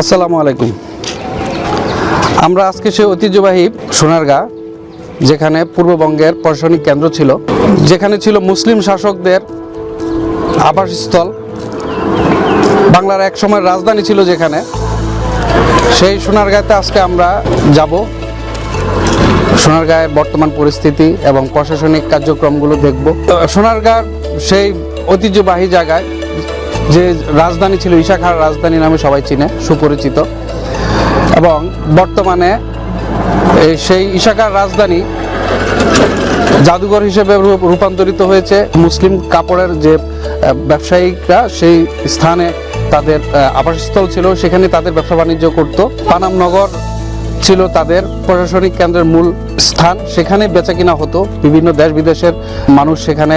আসসালামু আলাইকুম। আমরা আজকে সেই ঐতিহ্যবাহী সোনারগাঁ, যেখানে পূর্ববঙ্গের প্রশাসনিক কেন্দ্র ছিল, যেখানে ছিল মুসলিম শাসকদের আবাসস্থল। বাংলার এক সময় রাজধানী ছিল যেখানে। সেই সোনারগাঁতে আজকে আমরা যাব। সোনারগাঁয়ের বর্তমান পরিস্থিতি এবং প্রশাসনিক কার্যক্রমগুলো দেখব। সোনারগাঁ সেই ঐতিহ্যবাহী জায়গায় যে রাজধানী ছিল, ইশাখার রাজধানী নামে সবাই চিনে, সুপরিচিত। এবং বর্তমানে সেই ইশাখার রাজধানী জাদুঘর হিসেবে রূপান্তরিত হয়েছে। মুসলিম কাপড়ের যে ব্যবসায়িকরা সেই স্থানে তাদের আবাসস্থল ছিল, সেখানে তাদের ব্যবসা বাণিজ্য করতো। পানাম নগর ছিল তাদের প্রশাসনিক কেন্দ্রের মূল স্থান। সেখানে বেচাকিনা হতো। বিভিন্ন দেশ বিদেশের মানুষ সেখানে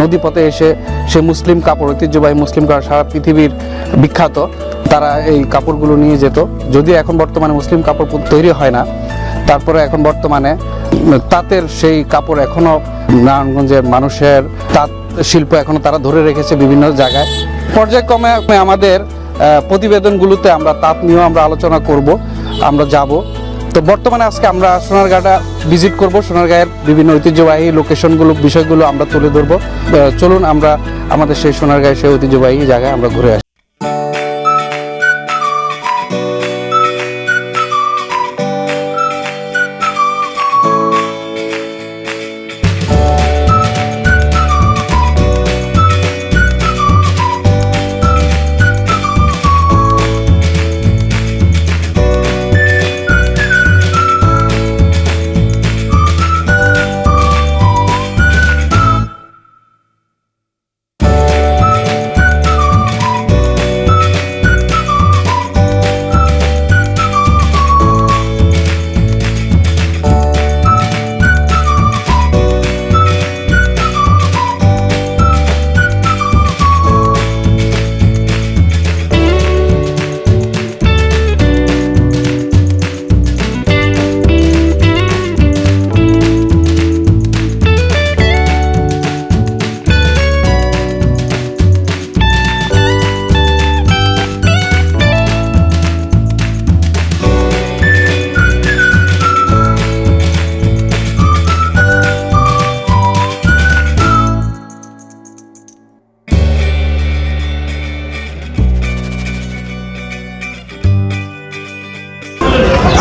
নদীপথে এসে সে মুসলিম কাপড়, ঐতিহ্যবাহী মুসলিম কাপড় সারা পৃথিবীর বিখ্যাত। তারা এই কাপড়গুলো নিয়ে যেত। যদিও এখন বর্তমানে মুসলিম কাপড় তৈরি হয় না। তারপরে এখন বর্তমানে তাঁতের সেই কাপড় এখনও নারায়ণগঞ্জের মানুষের তাঁত শিল্প এখনও তারা ধরে রেখেছে বিভিন্ন জায়গায়। পর্যায়ক্রমে আমাদের প্রতিবেদনগুলোতে আমরা তাঁত নিয়েও আমরা আলোচনা করব, আমরা যাব। তো বর্তমানে আজকে আমরা সোনারগাঁটা ভিজিট করব। সোনারগাঁয়ের বিভিন্ন ঐতিহ্যবাহী লোকেশনগুলো বিষয়গুলো আমরা তুলে ধরবো। চলুন আমরা আমাদের সেই সোনারগাঁয়ের সেই ঐতিহ্যবাহী জায়গায় আমরা ঘুরে আসি।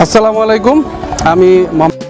আসসালামু আলাইকুম। আমি মোহাম্মদ